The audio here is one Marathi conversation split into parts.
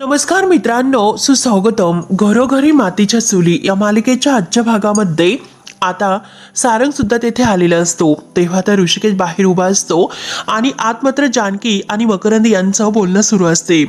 नमस्कार मित्रांनो सुस्वागतम. घरोघरी मातीच्या चुली या मालिकेच्या आजच्या भागामध्ये आता सारंग सुद्धा तेथे आलेला असतो. तेव्हा तर ऋषिकेश बाहेर उभा असतो आणि आत मात्र जानकी आणि मकरंद यांचं बोलणं सुरू असते.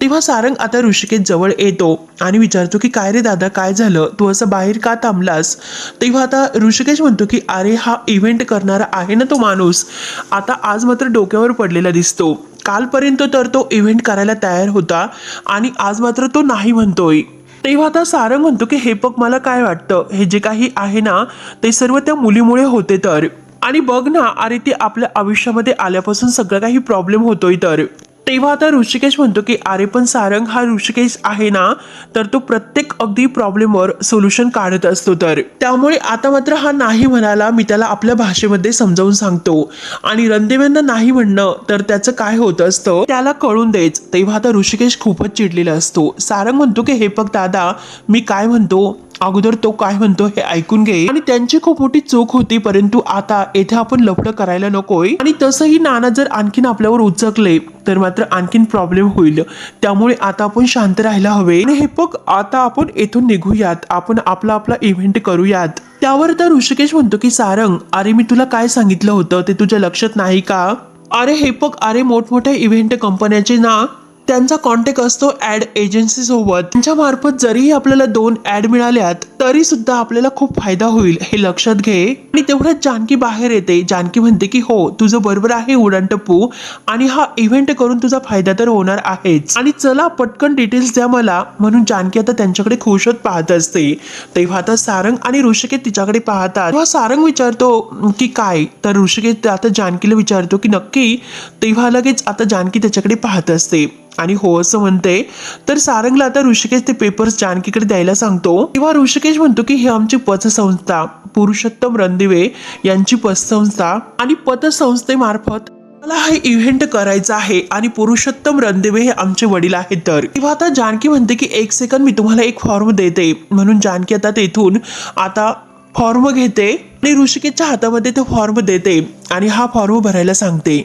तेव्हा सारंग आता ऋषिकेश जवळ येतो आणि विचारतो की काय रे दादा काय झालं? तू असं बाहेर का थांबलास? तेव्हा आता ऋषिकेश म्हणतो की अरे हा इव्हेंट करणारा आहे ना तो माणूस. आता आज मात्र डोक्यावर पडलेला दिसतो. कालपर्यंत तर तो इव्हेंट करायला तयार होता आणि आज मात्र तो नाही म्हणतोय. तेव्हा आता सारंग म्हणतो की हे बघ मला काय वाटतं? हे जे काही आहे ना ते सर्व त्या मुलीमुळे होते तर. आणि बघ ना अरे ती आपल्या आयुष्यामध्ये आल्यापासून सगळं काही प्रॉब्लेम होतोय तर. तेव्हा आता ऋषिकेश म्हणतो की अरे पण सारंग हा ऋषिकेश आहे ना? तर तो प्रत्येक अगदी प्रॉब्लेमवर सोल्युशन काढत असतो तर. त्यामुळे आता मात्र हा नाही म्हणाला मी त्याला आपल्या भाषेमध्ये समजावून सांगतो. आणि रणदेवांना नाही म्हणणं तर त्याचं काय होत असतं त्याला कळून देच तेव्हा आता ऋषिकेश खूपच चिडलेला असतो. सारंग म्हणतो की हे बघ दादा मी काय म्हणतो? अगोदर तो काय म्हणतो हे ऐकून घे. आणि त्यांची खूप मोठी चूक होती परंतु आता येथे आपण लफडं करायला नकोय. आणि तसंही नाना जर आणखीन आपल्यावर उचकले तर मात्र आणखीन प्रॉब्लेम होईल. त्यामुळे आता आपण शांत राहायला हवे. आणि हे बघ आता आपण येथून निघूयात. आपण आपला आपला इव्हेंट करूयात. त्यावर तर ऋषिकेश म्हणतो की सारंग अरे मी तुला काय सांगितलं होतं? ते तुझ्या लक्षात नाही का? अरे हे बघ अरे मोठमोठ्या इव्हेंट कंपन्याचे ना त्यांचा कॉन्टॅक्ट असतो ऍड एजन्सी सोबत. त्यांच्या मार्फत जरीही आपल्याला दोन ऍड मिळाल्यात तरी सुद्धा आपल्याला खूप फायदा होईल हे लक्षात घे. आणि तेवढ्यात जानकी बाहेर येते. जानकी म्हणते की हो तुझं बरोबर आहे उडान टप्पू आणि हा इव्हेंट करून तुझा फायदा तर होणार आहेच. आणि चला पटकन डिटेल्स द्या मला. म्हणून जानकी आता त्यांच्याकडे खुश होत पाहत असते. तेव्हा आता सारंग आणि ऋषिकेत तिच्याकडे पाहतात. तेव्हा सारंग विचारतो की काय? तर ऋषिकेत आता जानकीला विचारतो की नक्की? तेव्हा लगेच आता जानकी त्याच्याकडे पाहत असते. आणि हो असं म्हणते. तर सारंगला आता ऋषिकेश ते पेपर्स जानकीकडे द्यायला सांगतो. तेव्हा ऋषिकेश म्हणतो की ही आमची पतसंस्था पुरुषोत्तम रणदिवे यांची पतसंस्था आणि पतसंस्थेमार्फत मला हा इव्हेंट करायचा आहे आणि पुरुषोत्तम रणदेवे हे आमचे वडील आहेत तर. तेव्हा आता जानकी म्हणते की एक सेकंद मी तुम्हाला एक फॉर्म देते. म्हणून जानकी आता तेथून आता फॉर्म घेते. आणि ऋषिकेशच्या हातामध्ये तो फॉर्म देते आणि हा फॉर्म भरायला सांगते.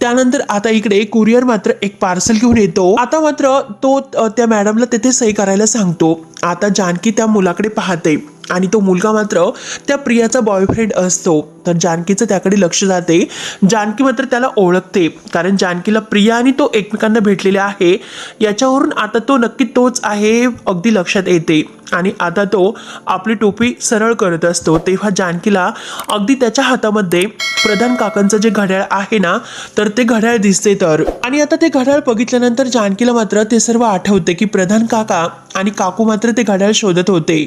त्यानंतर आता इकडे कुरिअर मात्र एक पार्सल घेऊन येतो. आता मात्र तो त्या मॅडमला तेथे सही करायला सांगतो. आता जानकी त्या मुलाकडे पाहते. आणि तो मुलगा मात्र त्या प्रियाचा बॉयफ्रेंड असतो. तर जानकीचं त्याकडे लक्ष जाते. जानकी मात्र त्याला ओळखते. कारण जानकीला प्रिया आणि तो एकमेकांना भेटलेले आहे. याच्यावरून आता तो नक्की तोच आहे अगदी लक्षात येते. आणि आता तो आपली टोपी सरळ करत असतो. तेव्हा जानकीला अगदी त्याच्या हातामध्ये प्रधान काकांचं जे घड्याळ आहे ना तर ते घड्याळ दिसते तर. आणि आता ते घड्याळ बघितल्यानंतर जानकीला मात्र ते सर्व आठवते की प्रधान काका आणि काकू मात्र ते घड्याळ शोधत होते.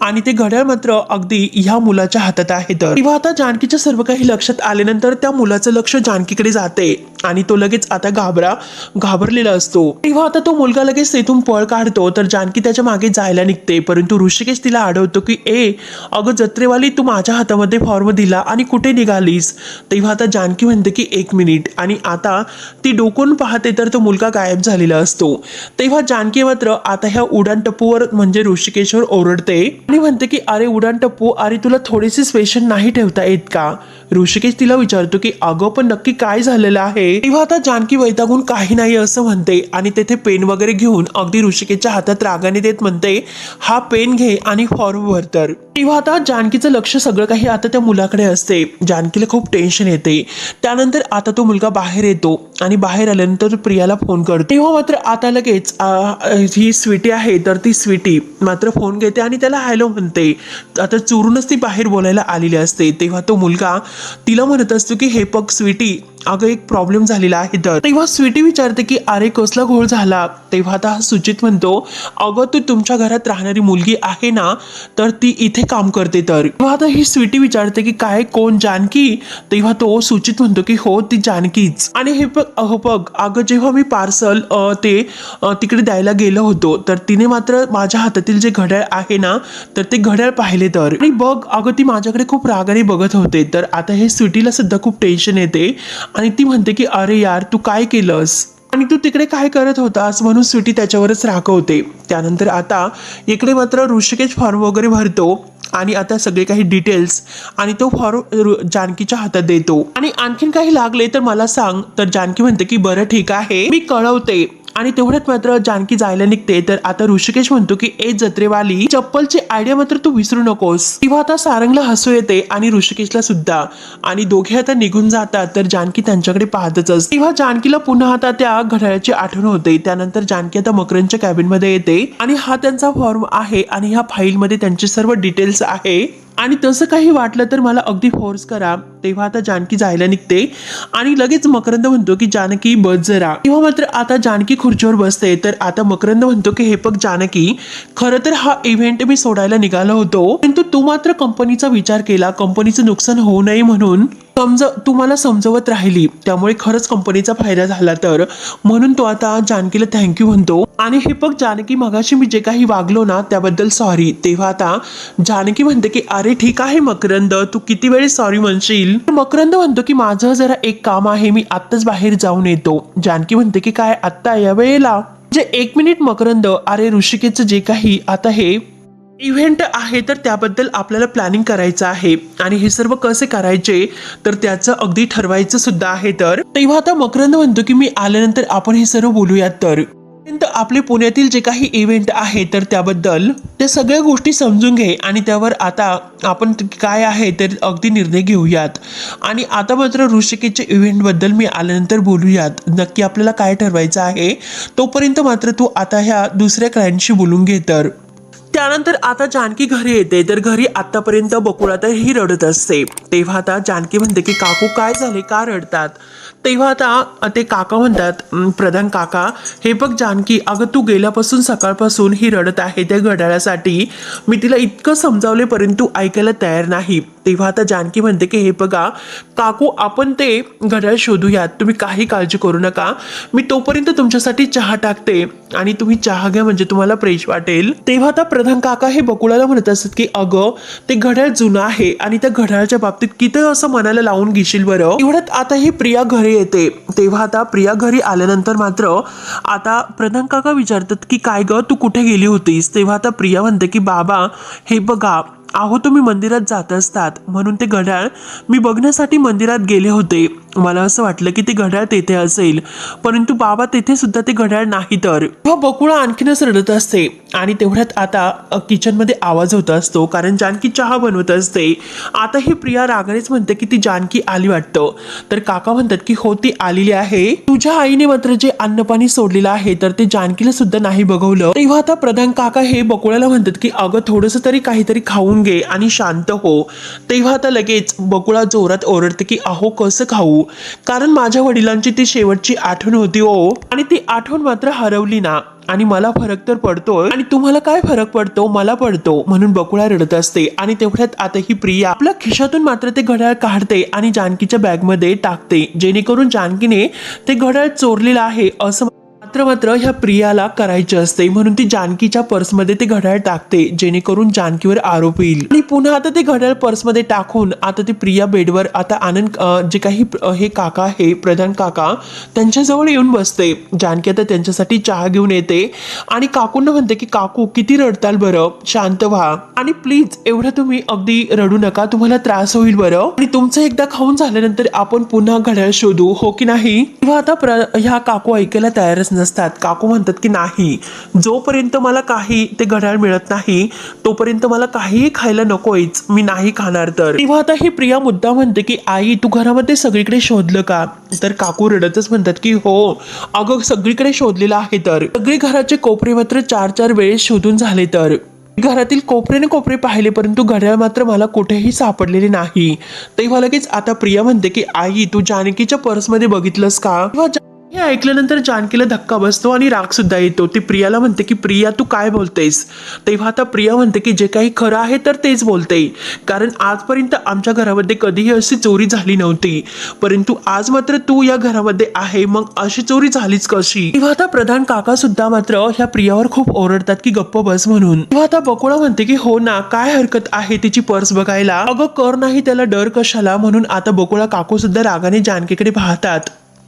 आणि ते घड्याळ मात्र अगदी ह्या मुलाच्या हातात आहे तर. तेव्हा आता जानकीच्या सर्व काही लक्षात आल्यानंतर त्या मुलाचं लक्ष जानकीकडे जाते. आणि तो लगेच आता घाबरा घाबरलेला असतो. तेव्हा आता तो मुलगा लगेच तेथून पळ काढतो तर जानकी त्याच्यामागे जायला निघते. परंतु ऋषिकेश तिला आढळतो की ए अगं जत्रेवाली तू माझ्या हातामध्ये फॉर्म दिला आणि कुठे निघालीस? तेव्हा आता जानकी म्हणते की एक मिनिट. आणि आता ती डोकून पाहते तर तो मुलगा गायब झालेला असतो. तेव्हा जानकी मात्र आता ह्या उडान टप्पूवर म्हणजे ऋषिकेशवर ओरडते. आणि म्हणते की अरे उडान टप्पू अरे तुला थोडेसे स्पेशल नाही ठेवता येत का? ऋषिकेश तिला विचारतो की अगं पण नक्की काय झालेलं आहे? तेव्हा आता जानकी वैतागून काही नाही असं म्हणते. आणि तेथे पेन वगैरे घेऊन अगदी ऋषिकेशच्या हातात रागाने देत म्हणते हा पेन घे आणि फॉर्म भर तर. तेव्हा आता जानकीचं लक्ष सगळं काही आता त्या मुलाकडे असते. जानकीला खूप टेन्शन येते. त्यानंतर आता तो मुलगा बाहेर येतो आणि बाहेर आल्यानंतर प्रियाला फोन करतो. तेव्हा मात्र आता लगेच ही स्वीटी आहे तर ती स्वीटी मात्र फोन घेते आणि त्याला हॅलो म्हणते. आता चोरूनच ती बाहेर बोलायला आलेली असते. तेव्हा तो मुलगा तिला म्हणत असतो की हे पग स्वीटी अगं एक प्रॉब्लेम झालेला आहे तर. तेव्हा स्वीटी विचारते की अरे कसला घोळ झाला? तेव्हा आता हा सुचित म्हणतो अगं तू तुमच्या घरात राहणारी मुलगी आहे ना तर ती इथे काम करते तर. तेव्हा आता ही स्वीटी विचारते की काय कोण जानकी? तेव्हा तो सूचित म्हणतो की हो ती जानकीच. आणि हे बघ अहो बघ अगं जेव्हा मी पार्सल ते तिकडे द्यायला गेलो होतो तर तिने मात्र माझ्या हातातील जे घड्याळ आहे ना तर ते घड्याळ पाहिले तर. आणि बघ अगं ती माझ्याकडे खूप रागाने बघत होते तर आता हे स्वीटीला सुद्धा खूप टेन्शन येते. आणि ती म्हणते की अरे यार तू काय केलंस? आणि तू तिकडे काय करत होतास म्हणून स्वीटी त्याच्यावरच राखवते त्यानंतर आता इकडे मात्र ऋषिकेश फॉर्म वगैरे भरतो आणि आता सगळे काही डिटेल्स आणि तो फॉर्म रु- जानकीच्या हातात देतो. आणि आणखीन काही लागले तर मला सांग. तर जानकी म्हणते की बरं ठीक आहे. मी कळवते. आणि तेवढ्यात मात्र जानकी जायला निघते. तर आता ऋषिकेश म्हणतो की ए जत्रेवाली चप्पलची आयडिया मात्र तू विसरू नकोस. तेव्हा आता सारंगला हसू येते आणि ऋषिकेशला सुद्धा. आणि दोघे आता निघून जातात तर जानकी त्यांच्याकडे पाहतच. असते तेव्हा जानकीला पुन्हा आता त्या घड्याळाची आठवण होते. त्यानंतर जानकी आता मकरंच्या कॅबिनमध्ये येते. आणि हा त्यांचा फॉर्म आहे आणि ह्या फाईल मध्ये त्यांचे सर्व डिटेल्स आहे. आणि तसं काही वाटलं तर मला अगदी फोर्स करा. तेव्हा आता जानकी जायला निघते. आणि लगेच मकरंद म्हणतो की जानकी बस जरा. तेव्हा मात्र आता जानकी खुर्चीवर बसते. तर आता मकरंद म्हणतो की हे बघ जानकी खरं तर हा इव्हेंट मी सोडायला निघालो होतो. परंतु तू मात्र कंपनीचा विचार केला. कंपनीचं नुकसान होऊ नये म्हणून समज तुम्हाला समजवत राहिली त्यामुळे खरंच कंपनीचा फायदा झाला तर. म्हणून तो आता जानकीला थँक्यू म्हणतो. आणि हे बघ जानकी मगाशी मी जे काही वागलो ना त्याबद्दल सॉरी तेव्हा आता जानकी म्हणते की अरे ठीक आहे मकरंद तू किती वेळ सॉरी म्हणशील? मकरंद म्हणतो की माझं जरा एक काम आहे मी आत्ताच बाहेर जाऊन येतो. जानकी म्हणते की काय आत्ता या वेळेला? जे एक मिनिट मकरंद अरे ऋषिकेचं जे काही आता हे इव्हेंट आहे तर त्याबद्दल आपल्याला प्लॅनिंग करायचं आहे. आणि हे सर्व कसे करायचे तर त्याचं अगदी ठरवायचं सुद्धा आहे तर. तेव्हा आता मकरंद म्हणतो की मी आल्यानंतर आपण हे सर्व बोलूयात तर. आपले पुण्यातील जे काही इव्हेंट आहे तर त्याबद्दल त्या सगळ्या गोष्टी समजून घे आणि त्यावर आता आपण काय आहे तर अगदी निर्णय घेऊयात. आणि आता मात्र ऋषिकेच्या इव्हेंटबद्दल मी आल्यानंतर बोलूयात. नक्की आपल्याला काय ठरवायचं आहे तोपर्यंत मात्र तू आता ह्या दुसऱ्या क्लायंटशी बोलून घे तर. त्यानंतर आता जानकी घरी येते तर घरी आतापर्यंत बकुळा तर ही रडत असते. तेव्हा आता जानकी म्हणते की काकू काय झाले? का रडतात? तेव्हा आता ते काका म्हणतात प्रधान काका हे बघ जानकी अगं तू गेल्यापासून सकाळपासून ही रडत आहे त्या घड्याळासाठी. मी तिला इतकं समजावले परंतु ऐकायला तयार नाही. तेव्हा आता जानकी म्हणते की हे बघा काकू आपण ते घड्याळ शोधूयात. तुम्ही काही काळजी करू नका. मी तोपर्यंत तुमच्यासाठी चहा टाकते आणि तुम्ही चहा घ्या म्हणजे तुम्हाला फ्रेश वाटेल. तेव्हा आता प्रधान काका हे बकुळाला म्हणत असत की अगं ते घड्याळ जुनं आहे आणि त्या घड्याळाच्या बाबतीत किती असं मनाला लावून घेशील बरं? एवढ्यात आता ही प्रिया घरी येते. तेव्हा आता प्रिया घरी आल्यानंतर मात्र आता प्रधान काका विचारतात की काय ग तू कुठे गेली होतीस? तेव्हा आता प्रिया म्हणते की बाबा हे बघा आहो तुम्ही मंदिरात जात असतात. म्हणून ते घड्याळ मी बघण्यासाठी मंदिरात गेले होते. मला असं वाटलं की ते घड्याळ तेथे असेल. परंतु बाबा तेथे सुद्धा ते घड्याळ नाही तर. बकुळा आणखीनच रडत असते आणि तेवढ्यात आता किचनमध्ये आवाज होत असतो कारण जानकी चहा बनवत असते. आता ही प्रिया रागानेच म्हणते की ती जानकी आली वाटतं. तर काका म्हणतात की हो ती आलेली आहे. तुझ्या आईने मात्र जे अन्नपाणी सोडलेलं आहे तर ते जानकीला सुद्धा नाही बघवलं. तेव्हा आता प्रधान काका हे बकुळाला म्हणतात की अगं थोडस तरी काहीतरी खाऊन घे आणि शांत हो. तेव्हा आता लगेच बकुळा जोरात ओरडते की अहो कसं खाऊ? कारण माझ्या वडिलांची ती शेवटची आठवण होती हो. आणि ती आठवण मात्र हरवली ना. आणि मला फरक तर पडतोय. आणि तुम्हाला काय फरक पडतो? मला पडतो म्हणून बकुळा रडत असते. आणि तेवढ्यात आता ही प्रिया आपल्या खिशातून मात्र ते घड्याळ काढते आणि जानकीच्या बॅगमध्ये टाकते जेणेकरून जानकीने ते घड्याळ चोरलेलं आहे असं मात्र मात्र ह्या प्रियाला करायचे असते. म्हणून ती जानकीच्या पर्समध्ये ते घड्याळ टाकते जेणेकरून जानकीवर आरोप येईल. आणि पुन्हा आता ते घड्याळ पर्समध्ये टाकून आता ती प्रिया बेडवर आता आनंद जे काही हे काका आहे प्रधान काका त्यांच्याजवळ येऊन बसते. जानकी आता त्यांच्यासाठी चहा घेऊन येते. आणि काकूंना म्हणते की काकू किती रडताल बरं? शांत व्हा. आणि प्लीज एवढं तुम्ही अगदी रडू नका तुम्हाला त्रास होईल बरं. आणि तुमचं एकदा खाऊन झाल्यानंतर आपण पुन्हा घड्याळ शोधू हो की नाही? किंवा आता प्र ह्या काकू ऐकायला तयारच नसतात. काकू म्हणतात की नाही जोपर्यंत मला काही ते घड्याळ मिळत नाही तोपर्यंत मला काहीही खायला नकोच मी नाही खाणार तर. तेव्हा आता ही प्रिया मुद्दा म्हणते की आई तू घरामध्ये सगळीकडे शोधलं का? तर काकू रडतच म्हणतात की हो अगं सगळीकडे शोधलेलं आहे तर. सगळे घराचे कोपरे मात्र चार चार वेळेस शोधून झाले तर. घरातील कोपरे कोपरे पाहिले परंतु घड्याळ मात्र मला कुठेही सापडलेले नाही. तेव्हा लगेच आता प्रिया म्हणते की आई तू जानकीच्या पर्समध्ये बघितलंस का? तेव्हा हे ऐकल्यानंतर जानकीला धक्का बसतो आणि राग सुद्धा येतो. ती प्रियाला म्हणते की प्रिया तू काय बोलतेस? तेव्हा आता प्रिया म्हणते की जे काही खरं आहे तर तेच बोलते. कारण आजपर्यंत आमच्या घरामध्ये कधीही अशी चोरी झाली नव्हती. परंतु आज मात्र तू या घरामध्ये आहे मग अशी चोरी झालीच कशी? तेव्हा आता प्रधान काका सुद्धा मात्र ह्या प्रियावर खूप ओरडतात की गप्प बस म्हणून. तेव्हा आता बकुळा म्हणते की हो ना काय हरकत आहे तिची पर्स बघायला? अगं कर नाही त्याला डर कशाला? म्हणून आता बकुळा काकू सुद्धा रागाने जानकीकडे पाहतात.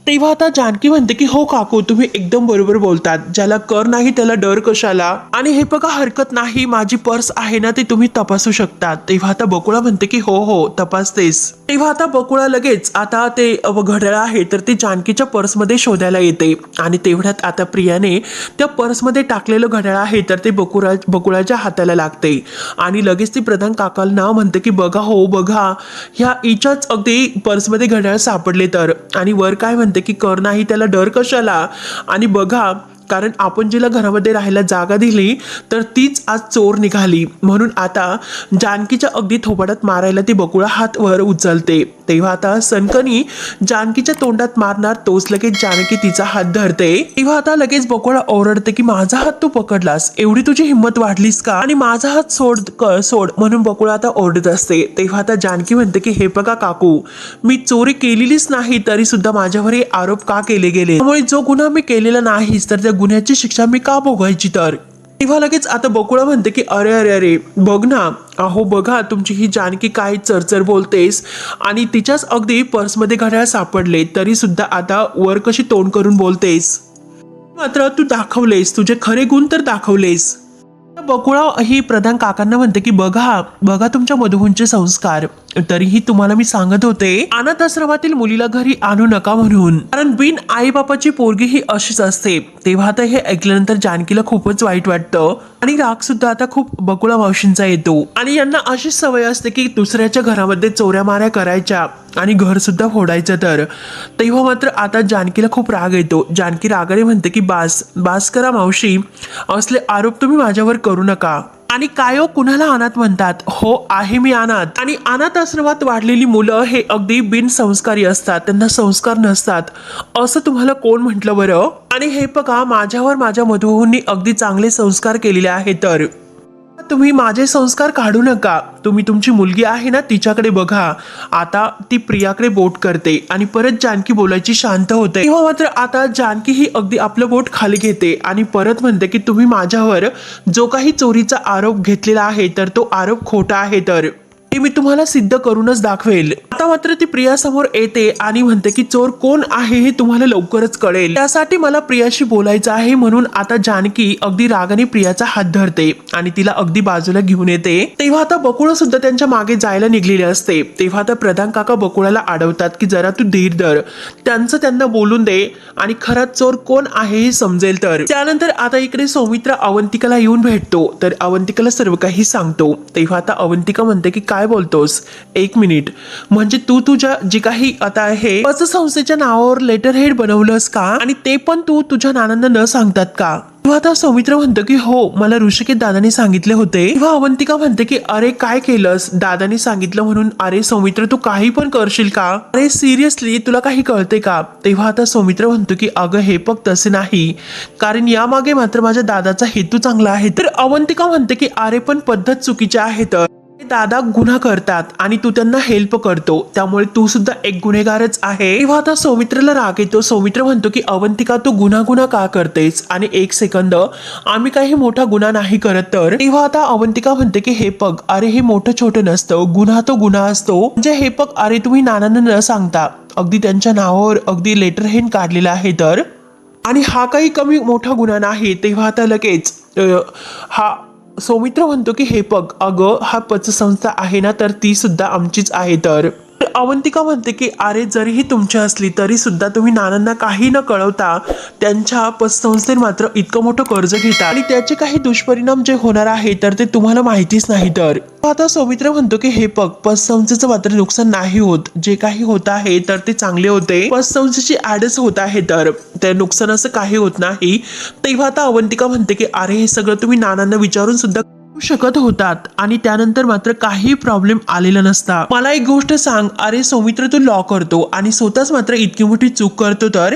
तेव्हा आता जानकी म्हणते की हो काकू तुम्ही एकदम बरोबर बोलतात. ज्याला कर नाही त्याला डर कशाला? आणि हे बघा हरकत नाही. माझी पर्स आहे ना ते तुम्ही तपासू शकता तेव्हा आता बकुळा म्हणते की हो हो तपासतेस. तेव्हा आता बकुळा लगेच आता ते घड्याळ आहे तर ते जानकीच्या पर्समध्ये शोधायला येते. आणि तेवढ्यात आता प्रियाने त्या पर्समध्ये टाकलेलं घड्याळ आहे तर ते बकुळा बकुळाच्या हाताला लागते. आणि लगेच ती प्रधान काकांना म्हणते की बघा हो बघा. ह्या इच्याच अगदी पर्समध्ये घड्याळ सापडले तर. आणि वर काय म्हणते की कर नाही त्याला डर कशाला? आणि बघा कारण आपण जिला घरामध्ये राहायला जागा दिली तर तीच आज चोर निघाली. म्हणून आता जानकीच्या अगदी थोबाडात मारायला ती बकुळा हात वर उचलते. तेव्हा आता सनकनी जानकीच्या तोंडात मारणार तोच लगेच जानकी तिचा हात धरते. तेव्हा आता लगेच बकुळा ओरडते की माझा हात तू पकडलास? एवढी तुझी हिंमत वाढलीस का? आणि माझा हात सोड सोड. म्हणून बकुळा आता ओरडत असते. तेव्हा आता जानकी म्हणते की हे बघा काकू मी चोरी केलेलीच नाही तरी सुद्धा माझ्यावर हे आरोप का केले गेले? त्यामुळे जो गुन्हा मी केलेला नाहीच तर त्या गुन्ह्याची शिक्षा मी का भोगायची तर? तेव्हा लगेच आता बकुळा म्हणते की अरे अरे अरे बघ ना. अहो बघा तुमची ही जानकी काय चरचर बोलतेस. आणि तिच्याच अगदी पर्समध्ये घड्याळ सापडले तरी सुद्धा आता वर कशी तोंड करून बोलतेस? मात्र तू दाखवलेस तुझे खरे गुण तर दाखवलेस. बकुळा ही प्रधान काकांना म्हणते की बघा बघा तुमच्या मधुहूंचे संस्कार. तरीही तुम्हाला मी सांगत होते अनाथ आश्रमातील मुलीला घरी आणू नका म्हणून. कारण बिन आई बापाची पोरगी ही अशीच असते. तेव्हा तर हे ऐकल्यानंतर जानकीला खूपच वाईट वाटतं. आणि राग सुद्धा आता खूप बकुळा मावशींचा येतो. आणि यांना अशीच सवय असते की दुसऱ्याच्या घरामध्ये चोऱ्या माऱ्या करायच्या आणि घर सुद्धा फोडायचं तर. तेव्हा मात्र आता जानकीला खूप राग येतो. जानकी रागाने म्हणते की बास बास करा मावशी. असले आरोप तुम्ही माझ्यावर करू नका. आणि काय कुणाला अनाथ म्हणतात? हो आहे मी अनाथ. आणि अनाथ आश्रमात वाढलेली मुलं हे अगदी बिनसंस्कारी असतात. त्यांना संस्कार नसतात. असं तुम्हाला कोण म्हटलं बरं? आणि हे बघा माझ्यावर माझ्या मधुहूंनी अगदी चांगले संस्कार केलेले आहे तर. तुम्ही माझे संस्कार काढू नका. तुम्ही तुमची मुलगी आहे ना तिच्याकडे बघा. आता ती प्रियाकडे बोट करते आणि परत जानकी बोलायची शांत होते. तेव्हा मात्र आता जानकी ही अगदी आपलं बोट खाली घेते आणि परत म्हणते की तुम्ही माझ्यावर जो काही चोरीचा आरोप घेतलेला आहे तर तो आरोप खोटा आहे तर. हे मी तुम्हाला सिद्ध करूनच दाखवेल. आता मात्र ती प्रियासमोर येते आणि म्हणते की चोर कोण आहे हे तुम्हाला लवकरच कळेल. त्यासाठी मला प्रियाशी बोलायचं आहे म्हणून आता जानकी अगदी रागाने प्रियाचा हात धरते आणि तिला अगदी बाजूला घेऊन येते. तेव्हा आता बकुळ सुद्धा त्यांच्या मागे जायला निघलेले असते. तेव्हा आता प्रधान काका बकुळाला अडवतात की जरा तू धीर धर. त्यांचं त्यांना बोलून दे आणि खरा चोर कोण आहे हे समजेल तर. त्यानंतर आता इकडे सौमित्र अवंतिकाला येऊन भेटतो. तर अवंतिकाला सर्व काही सांगतो. तेव्हा आता अवंतिका म्हणते की काय बोलतोस? एक मिनिट. म्हणजे तू तुझ्या जी काही आता आहे पतसंस्थेच्या नावावर लेटर हेड बनवलंस का? आणि ते पण तू तुझ्या नानांना न सांगतात का? तेव्हा आता सौमित्र म्हणतो की हो मला ऋषिकेत दादाने सांगितले होते. तेव्हा अवंतिका म्हणते की अरे काय केलंस? दादाने सांगितलं म्हणून अरे सौमित्र तू काही पण करशील का? अरे सिरियसली तुला काही कळते का? तेव्हा आता सौमित्र म्हणतो की अगं हे पग तसे नाही. कारण यामागे मात्र माझ्या दादाचा हेतू चांगला आहे. तर अवंतिका म्हणते की अरे पण पद्धत चुकीची आहे तर. दादा गुन्हा करतात आणि तू त्यांना हेल्प करतो. त्यामुळे तू सुद्धा एक गुन्हेगारच आहे. तेव्हा आता सौमित्रला राग येतो. सौमित्र म्हणतो की अवंतिका तू गुन्हा गुन्हा का करतेस? आणि एक सेकंद आम्ही काही मोठा गुन्हा नाही करत तर? तेव्हा आता अवंतिका म्हणते की हे पग अरे हे मोठं छोटं नसतं. गुन्हा तो गुन्हा असतो. म्हणजे हे पग अरे तुम्ही नानांना न सांगता. अगदी त्यांच्या नावावर अगदी लेटर हेन काढलेलं आहे तर? आणि हा काही कमी मोठा गुन्हा नाही. तेव्हा आता लगेच हा सौमित्र म्हणतो की हे पग अगं हा पतसंस्था आहे ना तर ती सुद्धा आमचीच आहे तर. तर अवंतिका म्हणते की अरे जरीही तुमची असली तरी सुद्धा तुम्ही नानांना काही न कळवता त्यांच्या पतसंस्थेत मात्र इतकं मोठं कर्ज घेता. आणि त्याचे काही दुष्परिणाम जे होणार आहे तर ते तुम्हाला माहितीच नाही तर. आता सौमित्र म्हणतो की हे पग पतसंस्थेचं मात्र नुकसान नाही होत. जे काही होत आहे तर ते चांगले होते. पतसंस्थेची ऍडच होत आहे तर त्या नुकसान असं काही होत नाही. तेव्हा आता अवंतिका म्हणते की अरे हे सगळं तुम्ही नानांना विचारून सुद्धा शकत होतात आणि त्यानंतर मात्र काही प्रॉब्लेम आलेला नसता. मला एक गोष्ट सांग अरे सौमित्र तू लॉ करतो आणि स्वतःच मात्र इतकी मोठी चूक करतो तर?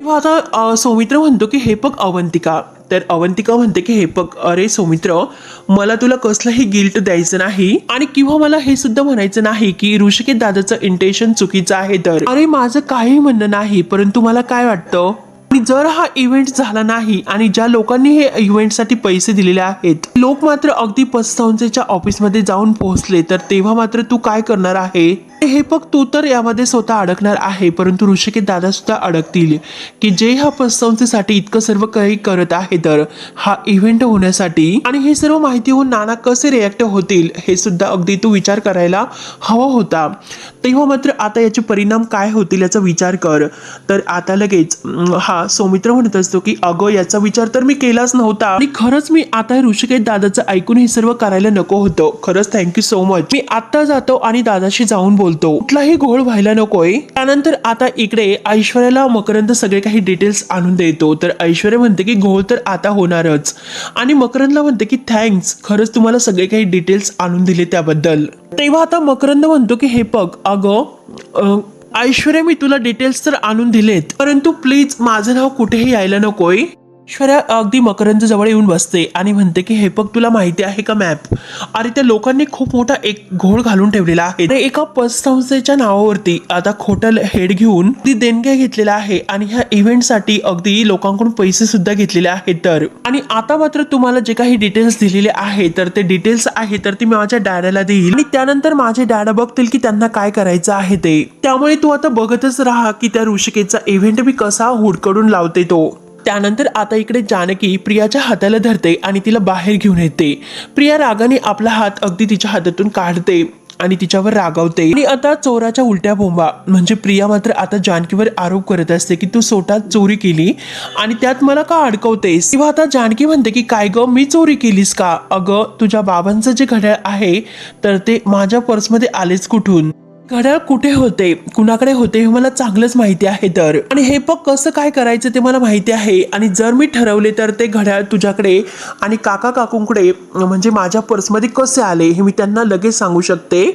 तेव्हा आता सौमित्र म्हणतो की हे पग अवंतिका. तर अवंतिका म्हणते की हे बघ अरे सौमित्र मला तुला कसलंही गिल्ट द्यायचं नाही आणि किंवा मला हे सुद्धा म्हणायचं नाही की ऋषिकेत दादाचं इंटेन्शन चुकीचं आहे तर? अरे माझं काही म्हणणं नाही परंतु मला काय वाटतं? आणि जर हा इव्हेंट झाला नाही आणि ज्या लोकांनी हे इव्हेंटसाठी पैसे दिलेले आहेत लोक मात्र अगदी पतसंस्थेच्या ऑफिसमध्ये जाऊन पोहोचले तर तेव्हा मात्र तू काय करणार आहे? हे बघ तू तर यामध्ये स्वतः अडकणार आहे परंतु ऋषिकेत दादा सुद्धा अडकतील. की जे ह्या पतसंस्थेसाठी इतकं सर्व काही करत आहे तर हा इव्हेंट होण्यासाठी. आणि हे सर्व माहिती होऊन नाना कसे रिॲक्ट होतील हे सुद्धा अगदी तू विचार करायला हवा होता. तेव्हा मात्र आता याचे परिणाम काय होतील याचा विचार कर. तर आता लगेच हा सौमित्र म्हणत असतो की अगं याचा विचार तर मी केलाच नव्हता. आणि खरंच मी आता ऋषिकेत दादाचं ऐकून हे सर्व करायला नको होतं. खरंच थँक्यू सो मच मी आता जातो आणि दादाशी जाऊन बोल बोलतो. कुठलाही घोळ व्हायला नकोय. त्यानंतर आता इकडे ऐश्वर्याला मकरंद सगळे काही डिटेल्स आणून देतो. तर ऐश्वर्या म्हणते की घोळ तर आता होणारच. आणि मकरंदला म्हणते की थँक्स खरंच तुम्हाला सगळे काही डिटेल्स आणून दिले त्याबद्दल. तेव्हा आता मकरंद म्हणतो की हे बघ अगं ऐश्वर्या मी तुला डिटेल्स तर आणून दिलेत. परंतु प्लीज माझं नाव कुठेही यायला नकोय. ऐश्वर्या अगदी मकरंद जवळ येऊन बसते आणि म्हणते की हे बघ तुला माहिती आहे का मॅप? अरे त्या लोकांनी खूप मोठा एक घोळ घालून ठेवलेला आहे. एका एका पतसंस्थेच्या नावावरती आता खोटल हेड घेऊन ती देणग्या घेतलेला आहे आणि ह्या इव्हेंटसाठी अगदी लोकांकडून पैसे सुद्धा घेतलेले आहेत तर. आणि आता मात्र तुम्हाला जे काही डिटेल्स दिलेले आहे तर ते डिटेल्स आहे तर ती मी माझ्या डॅडाला देईल. आणि त्यानंतर माझे डॅडा बघतील की त्यांना काय करायचं आहे ते. त्यामुळे तू आता बघतच राहा की त्या ऋषिकेचा इव्हेंट मी कसा हुडकडून लावते तो. त्यानंतर आता इकडे जानकी प्रियाच्या हाताला धरते आणि तिला बाहेर घेऊन येते. प्रिया रागाने आपला हात अगदी तिच्या हातातून काढते आणि तिच्यावर रागावते. आणि आता चोराच्या उलट्या बोंबा. म्हणजे प्रिया मात्र आता जानकीवर आरोप करत असते की तू सोटात चोरी केली आणि त्यात मला का अडकवतेस? किंवा आता जानकी म्हणते की काय ग मी चोरी केलीस का? अगं तुझ्या बाबांचं जे घड्याळ आहे तर ते माझ्या पर्समध्ये आलेच कुठून? घड्याळ कुठे होते? कुणाकडे होते हे मला चांगलंच माहिती आहे तर. आणि हे पग कसं काय करायचं ते मला माहिती आहे. आणि जर मी ठरवले तर ते घड्याळ तुझ्याकडे आणि काका काकूंकडे म्हणजे माझ्या पर्समध्ये कसे आले हे मी त्यांना लगेच सांगू शकते.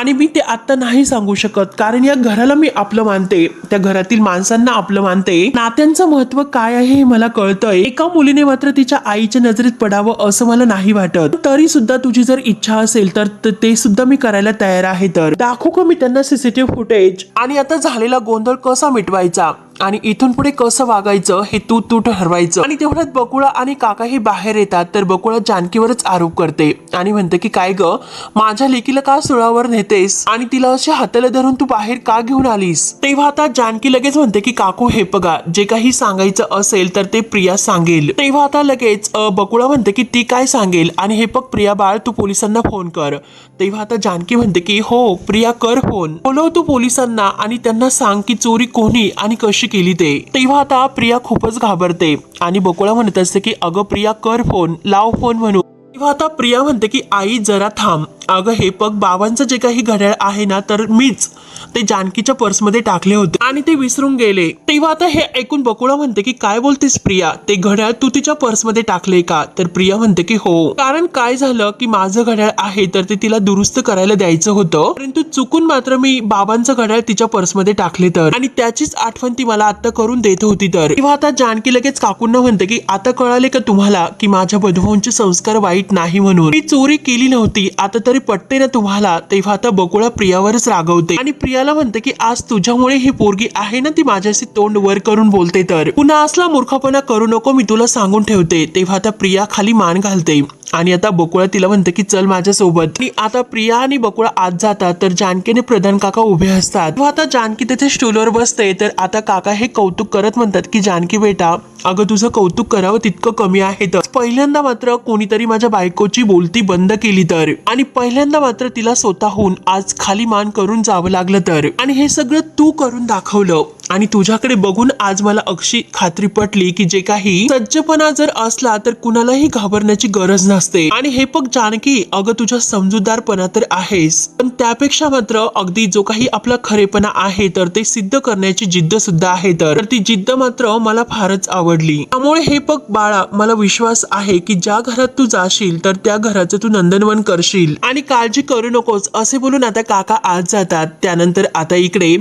आणि मी ते आत्ता नाही सांगू शकत. कारण या घराला मी आपलं मानते. त्या घरातील माणसांना आपलं मानते. नात्यांचं महत्त्व काय आहे हे मला कळतंय. एका मुलीने मात्र तिच्या आईच्या नजरेत पडावं असं मला नाही वाटत. तरी सुद्धा तुझी जर इच्छा असेल तर ते सुद्धा मी करायला तयार आहे तर. दाखवू का मी त्यांना सीसीटीव्ही फुटेज आणि आता झालेला गोंधळ कसा मिटवायचा? आणि इथून पुढे कसं वागायचं हे तू तू ठरवायचं आणि तेवढ्यात बकुळा आणि काकाही बाहेर येतात तर बकुळा जानकीवरच आरोप करते. आणि म्हणते की काय ग? माझ्या लेकीला का सुळावर नेतेस? आणि तिला अशा हाताला धरून तू बाहेर का घेऊन आलीस? तेव्हा आता जानकी लगेच म्हणते की काकू हे बघा जे काही सांगायचं असेल तर ते प्रिया सांगेल. तेव्हा आता लगेच बकुळा म्हणते की ती काय सांगेल? आणि हे बघ प्रिया बाळ तू पोलिसांना फोन कर. तेव्हा आता जानकी म्हणते की हो प्रिया कर फोन. बोलव तू पोलिसांना आणि त्यांना सांग की चोरी कोणी आणि कशी केली ते? तेव्हा आता प्रिया खूपच घाबरते आणि बकुळा म्हणत असते की अगं प्रिया कर फोन लाव फोन म्हणू तेव्हा आता प्रिया म्हणते की आई जरा थांब. अगं हे पग बाबांचं जे काही घड्याळ आहे ना तर मीच. ते जानकीच्या पर्समध्ये टाकले होते. आणि ते विसरून गेले. तेव्हा आता हे ऐकून बकुळा म्हणते की काय बोलतेस प्रिया? ते घड्याळ तू तिच्या पर्समध्ये टाकले का? तर प्रिया म्हणते की हो. कारण काय झालं की माझं घड्याळ आहे तर ते तिला दुरुस्त करायला द्यायचं होतं. परंतु चुकून मात्र मी बाबांचं घड्याळ तिच्या पर्समध्ये टाकले तर. आणि त्याचीच आठवण ती मला आता करून देत होती तर. तेव्हा आता जानकी लगेच काकूंना म्हणते की आता कळाले का तुम्हाला की माझ्या बधवांचे संस्कार वाईट नाही म्हणून? मी चोरी केली नव्हती. आता तर पटते ना तुम्हाला तेव्हा आता बकुळा प्रियावरच रागवते. आणि प्रियाला म्हणते की आज तुझ्यामुळे ही पोरगी आहे ना ती माझ्याशी तोंड वर करून बोलते तर. पुन्हा असला मूर्खपणा करू नको मी तुला सांगून ठेवते. तेव्हा आता प्रिया खाली मान घालते. आणि आता बकुळा तिला म्हणते की चल माझ्यासोबत. आणि आता प्रिया आणि बकुळा आत जातात तर जानकीने प्रधान काका उभे असतात. तेव्हा आता जानकी तिथे स्टूलवर बसते तर आता काका हे कौतुक करत म्हणतात की जानकी बेटा अगं तुझं कौतुक करावं तितकं कमी आहे तर. पहिल्यांदा मात्र कोणीतरी माझ्या बायकोची बोलती बंद केली तर. आणि पहिल्यांदा मात्र तिला स्वतःहून आज खाली मान करून जावं लागलं तर. आणि हे सगळं तू करून दाखवलं. आणि तुझ्याकडे बघून आज मला अक्षी खात्री पटली की जे काही सज्जपणा जर असला तर कुणालाही घाबरण्याची गरज नसते. आणि हे पग जानकी अगं तुझ्या समजूतदारपणा तर आहेस. पण त्यापेक्षा मात्र अगदी जो काही आपला खरेपणा आहे तर ते सिद्ध करण्याची जिद्द सुद्धा आहे तर. ती जिद्द मात्र मला फारच आवडली. त्यामुळे हे पग बाळा मला विश्वास आहे की ज्या घरात तू जाशील तर त्या घराचं तू नंदनवन करशील. आणि काळजी करू नकोस असे बोलून आता काका आज जातात. त्यानंतर आता इकडे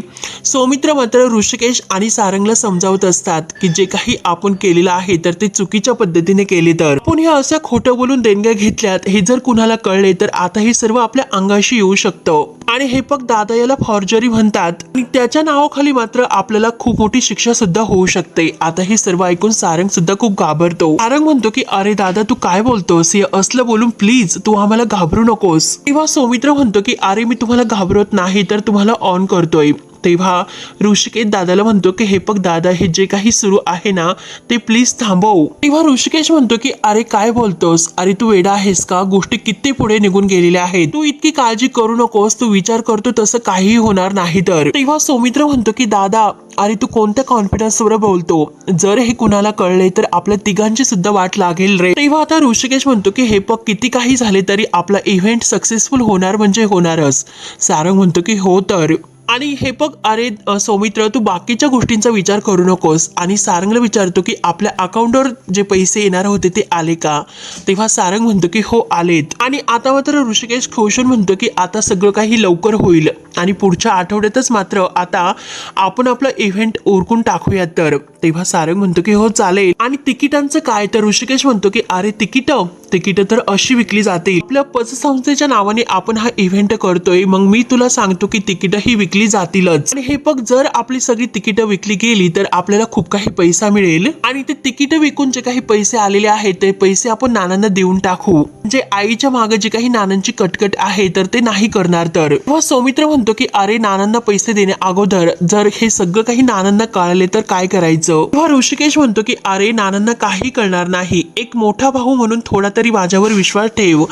सौमित्र मात्र ऋषी ऋषिकेश आणि सारंगला समजावत असतात की जे काही आपण केलेलं आहे तर ते चुकीच्या पद्धतीने केले तर. पण ह्या असं खोटं बोलून देणग्या घेतल्यात हे जर कुणाला कळले तर आता हे सर्व आपल्या अंगाशी येऊ शकतं. आणि हे पग दादा याला फॉर्जरी म्हणतात. आणि त्याच्या नावाखाली मात्र आपल्याला खूप मोठी शिक्षा सुद्धा होऊ शकते. आता हे सर्व ऐकून सारंग सुद्धा खूप घाबरतो. सारंग म्हणतो की अरे दादा तू काय बोलतोस? हे असलं बोलून प्लीज तू आम्हाला घाबरू नकोस. तेव्हा सौमित्र म्हणतो की अरे मी तुम्हाला घाबरत नाही तर तुम्हाला ऑन करतोय. तेव्हा ऋषिकेश दादाला म्हणतो की हे पग दादा हे जे काही सुरू आहे ना ते प्लीज थांबव. तेव्हा ऋषिकेश म्हणतो की अरे काय बोलतोस? अरे तू वेडा आहेस का? गोष्टी किती पुढे निघून गेलेल्या आहेत. तू इतकी काळजी करू नकोस. तू विचार करतो तसं काहीही होणार नाही तर. तेव्हा सौमित्र म्हणतो की दादा अरे तू कोणत्या कॉन्फिडन्सवर बोलतो? जर हे कुणाला कळले तर आपल्या तिघांची सुद्धा वाट लागेल रे. तेव्हा आता ऋषिकेश म्हणतो की हे पग किती काही झाले तरी आपला इव्हेंट सक्सेसफुल होणार म्हणजे होणारच. सारंग म्हणतो की हो तर. आणि हे बघ अरे सौमित्र तू बाकीच्या गोष्टींचा विचार करू नकोस. आणि सारंगला विचारतो की आपल्या अकाउंटवर जे पैसे येणार होते ते आले का? तेव्हा सारंग म्हणतो की हो आलेत. आणि आता मात्र ऋषिकेश खोशून म्हणतो की आता सगळं काही लवकर होईल. आणि पुढच्या आठवड्यातच मात्र आता आपण आपलं इव्हेंट ओरकून टाकूयात तर. तेव्हा सारंग म्हणतो की हो चालेल. आणि तिकिटांचं काय? तर ऋषिकेश म्हणतो की अरे तिकीट? तिकीट तर अशी विकली जातील. आपल्या पतसंस्थेच्या नावाने आपण हा इव्हेंट करतोय. मग मी तुला सांगतो की तिकीट ही विकली विकली जातीलच. आणि हे बघ जर आपली सगळी तिकीट विकली गेली तर आपल्याला खूप काही पैसा मिळेल. आणि ते तिकीट विकून जे काही पैसे आलेले आहेत ते पैसे आपण नानांना देऊन टाकू. म्हणजे आईच्या मागे जे काही नानांची कटकट आहे तर ते नाही करणार तर. तेव्हा सौमित्र म्हणतो की अरे नानांना पैसे देण्या अगोदर जर हे सगळं काही नानांना कळले तर काय करायचं? तेव्हा ऋषिकेश म्हणतो की अरे नानांना काही कळणार नाही. एक मोठा भाऊ म्हणून थोडा तरी माझ्यावर विश्वास ठेव.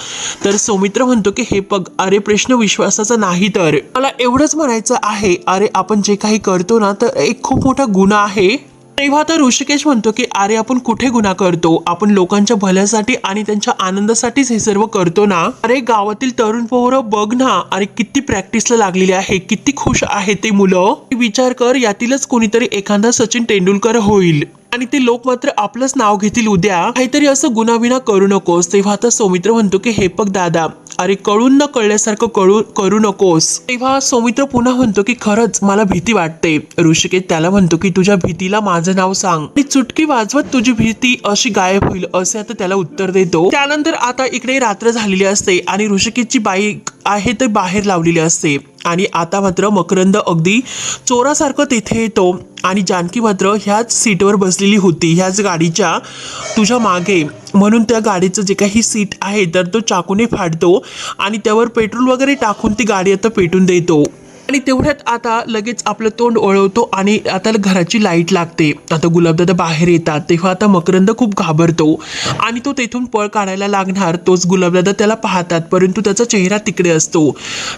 तर सौमित्र म्हणतो की हे पग अरे प्रश्न विश्वासाचा नाही तर. मला एवढंच म्हणायचं आहे. अरे आपण जे काही करतो ना तर एक खूप मोठा गुन्हा आहे. तेव्हा तर ऋषिकेश म्हणतो की अरे आपण कुठे गुन्हा करतो? आपण लोकांच्या भल्यासाठी आणि त्यांच्या आनंदासाठीच हे सर्व करतो ना? अरे गावातील तरुण पोरं बघ ना. अरे किती प्रॅक्टिसला लागलेली आहे. किती खुश आहे ते मुलं. विचार कर यातीलच कोणीतरी एखादा सचिन तेंडुलकर होईल. आणि ते लोक मात्र आपलंच नाव घेतील उद्या. काहीतरी असं गुन्हाविना करू नकोस. तेव्हा आता सौमित्र म्हणतो की हे पग दादा अरे कळून न कळल्यासारखं कळू करू नकोस. तेव्हा सौमित्र पुन्हा म्हणतो की खरंच मला भीती वाटते. ऋषिकेत त्याला म्हणतो की तुझ्या भीतीला माझं नाव सांग. आणि चुटकी वाजवत तुझी भीती अशी गायब होईल असे आता त्याला उत्तर देतो. त्यानंतर आता इकडे रात्र झालेली असते आणि ऋषिकेतची बाईक आहे ते बाहेर लावलेली असते. आणि आता मात्र मकरंद अगदी चोरासारखं तिथे येतो. आणि जानकी मात्र ह्याच सीटवर बसलेली होती ह्याच गाडीच्या तुझ्या मागे. म्हणून त्या गाडीचं जे काही सीट आहे तर तो चाकूने फाडतो आणि त्यावर पेट्रोल वगैरे टाकून ती गाडी आता पेटून देतो. आणि तेवढ्यात आता लगेच आपलं तोंड ओळवतो आणि आता घराची लाइट लागते. आता गुलाबदादा बाहेर येतात. तेव्हा आता मकरंद खूप घाबरतो. आणि तो तेथून पळ काढायला लागणार. तोच गुलाबदादा त्याला पाहतात. परंतु त्याचा चेहरा तिकडे असतो.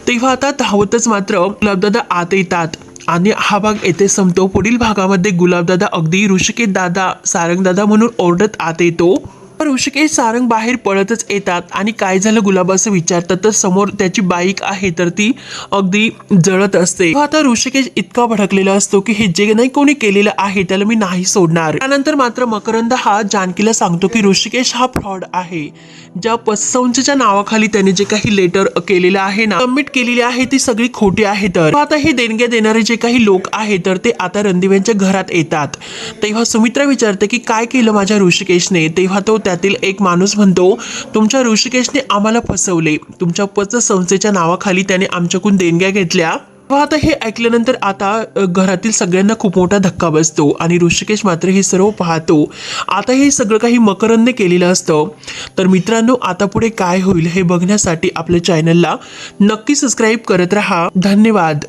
तेव्हा आता धावतच मात्र गुलाबदादा आत येतात. आणि हा भाग येथे संपतो. पुढील भागामध्ये गुलाबदादा अगदी ऋषिकेत दादा सारंगदादा म्हणून ओरडत आत येतो. तर ऋषिकेश सारंग बाहेर पळतच येतात. आणि काय झालं? गुलाब असं विचारतात. तर समोर त्याची बाईक आहे तर ती अगदी जळत असते. आता ऋषिकेश इतका भडकलेला असतो की हे जे नाही कोणी केलेलं आहे त्याला मी नाही सोडणार. त्यानंतर मात्र मकरंद हा जानकीला सांगतो की ऋषिकेश हा फ्रॉड आहे. ज्या पतसंस्थेच्या नावाखाली त्याने जे काही लेटर केलेलं आहे ना सबमिट केलेली आहे ती सगळी खोटी आहे तर. आता हे देणग्या देणारे जे काही लोक आहे तर ते आता रणदिव्यांच्या घरात येतात. तेव्हा सुमित्रा विचारते की काय केलं माझ्या ऋषिकेशने? तेव्हा तो त्यातील एक माणूस म्हणतो तुमच्या ऋषिकेशने आम्हाला फसवले. तुमच्या पतसंस्थेच्या नावाखाली त्याने आमच्याकडून देणग्या घेतल्या. आता हे ऐकल्यानंतर आता घरातील सगळ्यांना खूप मोठा धक्का बसतो आणि ऋषिकेश मात्र हे सर्व पाहतो. आता हे सगळं काही मकरंदने केलेलं असतं. तर मित्रांनो आता पुढे काय होईल हे बघण्यासाठी आपल्या चॅनलला नक्की सबस्क्राईब करत राहा. धन्यवाद.